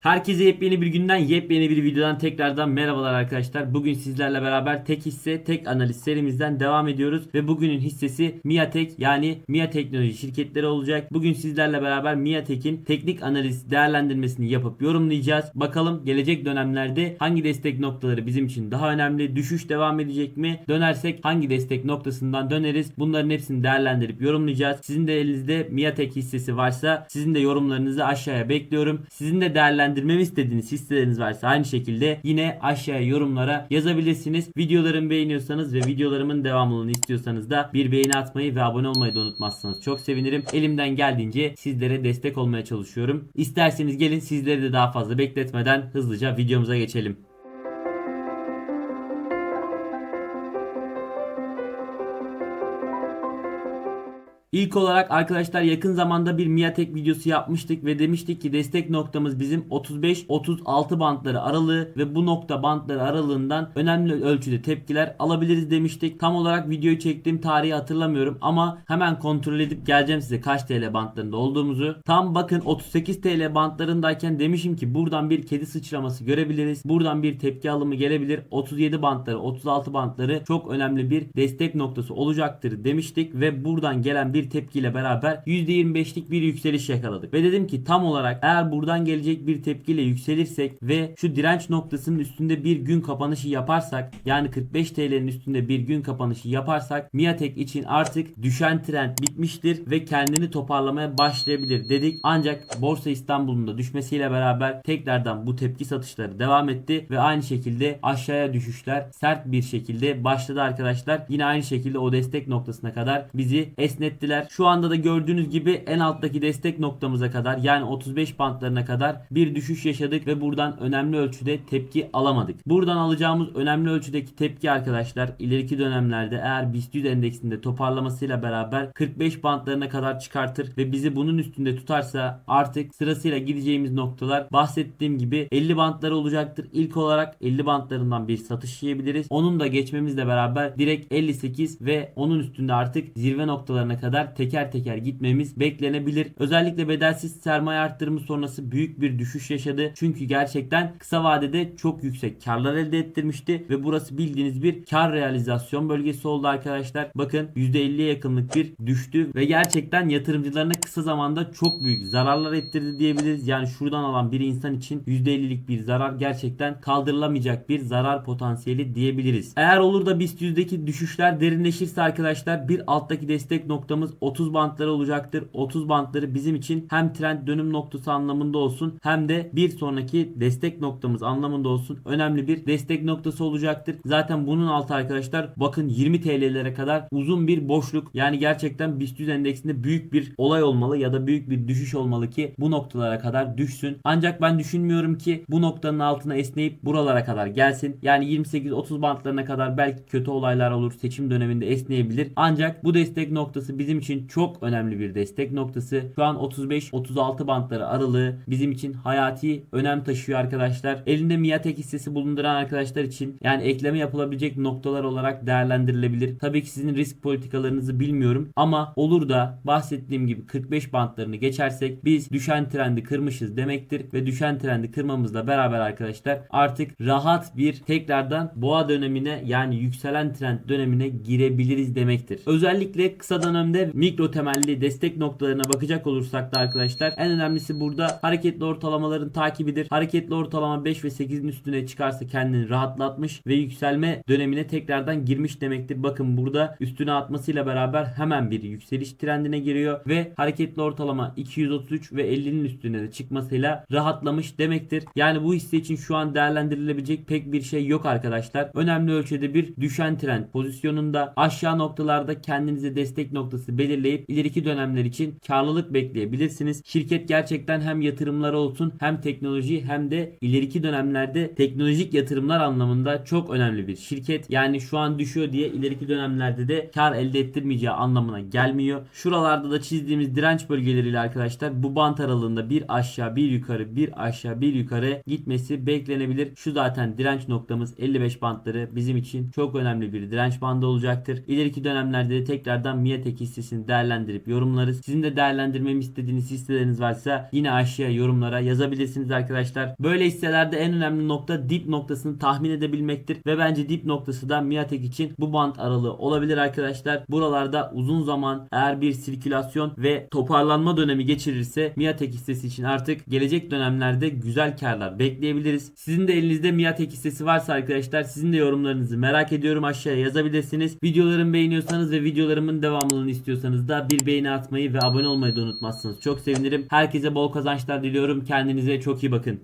Herkese yepyeni bir günden yepyeni bir videodan tekrardan merhabalar arkadaşlar. Bugün sizlerle beraber tek hisse tek analiz serimizden devam ediyoruz ve bugünün hissesi Miatek yani Mia Teknoloji şirketleri olacak. Bugün sizlerle beraber Miatek'in teknik analiz değerlendirmesini yapıp yorumlayacağız. Bakalım gelecek dönemlerde hangi destek noktaları bizim için daha önemli? Düşüş devam edecek mi? Dönersek hangi destek noktasından döneriz? Bunların hepsini değerlendirip yorumlayacağız. Sizin de elinizde Miatek hissesi varsa sizin de yorumlarınızı aşağıya bekliyorum. Sizin de değerlendirmemi istediğiniz hisseleriniz varsa aynı şekilde yine aşağıya yorumlara yazabilirsiniz. Videolarımı beğeniyorsanız ve videolarımın devamlılığını istiyorsanız da bir beğeni atmayı ve abone olmayı da unutmazsanız çok sevinirim. Elimden geldiğince sizlere destek olmaya çalışıyorum. İsterseniz gelin sizleri de daha fazla bekletmeden hızlıca videomuza geçelim. İlk olarak arkadaşlar yakın zamanda bir Miatek videosu yapmıştık ve demiştik ki destek noktamız bizim 35-36 bantları aralığı ve bu nokta bantları aralığından önemli ölçüde tepkiler alabiliriz demiştik. Tam olarak videoyu çektiğim tarihi hatırlamıyorum ama hemen kontrol edip geleceğim size kaç TL bantlarında olduğumuzu. Tam bakın 38 TL bantlarındayken demişim ki buradan bir kedi sıçraması görebiliriz. Buradan bir tepki alımı gelebilir. 37 bantları 36 bantları çok önemli bir destek noktası olacaktır demiştik ve buradan gelen bir tepkiyle beraber %25'lik bir yükseliş yakaladık. Ve dedim ki tam olarak eğer buradan gelecek bir tepkiyle yükselirsek ve şu direnç noktasının üstünde bir gün kapanışı yaparsak yani 45 TL'nin üstünde bir gün kapanışı yaparsak Miatek için artık düşen trend bitmiştir ve kendini toparlamaya başlayabilir dedik. Ancak Borsa İstanbul'un da düşmesiyle beraber tekrardan bu tepki satışları devam etti ve aynı şekilde aşağıya düşüşler sert bir şekilde başladı arkadaşlar. Yine aynı şekilde o destek noktasına kadar bizi esnettiler. Şu anda da gördüğünüz gibi en alttaki destek noktamıza kadar yani 35 bantlarına kadar bir düşüş yaşadık ve buradan önemli ölçüde tepki alamadık. Buradan alacağımız önemli ölçüdeki tepki arkadaşlar ileriki dönemlerde eğer BIST 100 endeksinde toparlamasıyla beraber 45 bantlarına kadar çıkartır ve bizi bunun üstünde tutarsa artık sırasıyla gideceğimiz noktalar bahsettiğim gibi 50 bantları olacaktır. İlk olarak 50 bantlarından bir satış yiyebiliriz. Onun da geçmemizle beraber direkt 58 ve onun üstünde artık zirve noktalarına kadar teker teker gitmemiz beklenebilir. Özellikle bedelsiz sermaye arttırımı sonrası büyük bir düşüş yaşadı. Çünkü gerçekten kısa vadede çok yüksek karlar elde ettirmişti ve burası bildiğiniz bir kar realizasyon bölgesi oldu arkadaşlar. Bakın %50'ye yakınlık bir düştü ve gerçekten yatırımcılarına kısa zamanda çok büyük zararlar ettirdi diyebiliriz. Yani şuradan alan bir insan için %50'lik bir zarar gerçekten kaldırılamayacak bir zarar potansiyeli diyebiliriz. Eğer olur da BIST 100'deki düşüşler derinleşirse arkadaşlar bir alttaki destek noktamız 30 bantları olacaktır. 30 bantları bizim için hem trend dönüm noktası anlamında olsun hem de bir sonraki destek noktamız anlamında olsun önemli bir destek noktası olacaktır. Zaten bunun altı arkadaşlar bakın 20 TL'lere kadar uzun bir boşluk. Yani gerçekten BIST 100 endeksinde büyük bir olay olmalı ya da büyük bir düşüş olmalı ki bu noktalara kadar düşsün. Ancak ben düşünmüyorum ki bu noktanın altına esneyip buralara kadar gelsin. Yani 28-30 bantlarına kadar belki kötü olaylar olur. Seçim döneminde esneyebilir. Ancak bu destek noktası bizim için çok önemli bir destek noktası. Şu an 35-36 bantları aralığı bizim için hayati önem taşıyor arkadaşlar. Elinde Miatek hissesi bulunduran arkadaşlar için yani ekleme yapılabilecek noktalar olarak değerlendirilebilir. Tabii ki sizin risk politikalarınızı bilmiyorum ama olur da bahsettiğim gibi 45 bantlarını geçersek biz düşen trendi kırmışız demektir ve düşen trendi kırmamızla beraber arkadaşlar artık rahat bir tekrardan boğa dönemine yani yükselen trend dönemine girebiliriz demektir. Özellikle kısa dönemde mikro temelli destek noktalarına bakacak olursak da arkadaşlar en önemlisi burada hareketli ortalamaların takibidir. Hareketli ortalama 5 ve 8'in üstüne çıkarsa kendini rahatlatmış ve yükselme dönemine tekrardan girmiş demektir. Bakın burada üstüne atmasıyla beraber hemen bir yükseliş trendine giriyor ve hareketli ortalama 233 ve 50'nin üstüne de çıkmasıyla rahatlamış demektir. Yani bu hisse için şu an değerlendirilebilecek pek bir şey yok arkadaşlar. Önemli ölçüde bir düşen trend pozisyonunda aşağı noktalarda kendinize destek noktası belirleyip ileriki dönemler için karlılık bekleyebilirsiniz. Şirket gerçekten hem yatırımları olsun hem teknoloji hem de ileriki dönemlerde teknolojik yatırımlar anlamında çok önemli bir şirket. Yani şu an düşüyor diye ileriki dönemlerde de kar elde ettirmeyeceği anlamına gelmiyor. Şuralarda da çizdiğimiz direnç bölgeleriyle arkadaşlar bu bant aralığında bir aşağı bir yukarı bir aşağı bir yukarı gitmesi beklenebilir. Şu zaten direnç noktamız 55 bantları bizim için çok önemli bir direnç bandı olacaktır. İleriki dönemlerde de tekrardan Miatek hissesi hissesini değerlendirip yorumlarız. Sizin de değerlendirmemi istediğiniz hisseleriniz varsa yine aşağıya yorumlara yazabilirsiniz arkadaşlar. Böyle hisselerde en önemli nokta dip noktasını tahmin edebilmektir ve bence dip noktası da Miatek için bu bant aralığı olabilir arkadaşlar. Buralarda uzun zaman eğer bir sirkülasyon ve toparlanma dönemi geçirirse Miatek hissesi için artık gelecek dönemlerde güzel karlar bekleyebiliriz. Sizin de elinizde Miatek hissesi varsa arkadaşlar sizin de yorumlarınızı merak ediyorum aşağıya yazabilirsiniz. Videolarımı beğeniyorsanız ve videolarımın devamlılığını istiyorsanız da bir beğeni atmayı ve abone olmayı da unutmazsınız. Çok sevinirim. Herkese bol kazançlar diliyorum. Kendinize çok iyi bakın.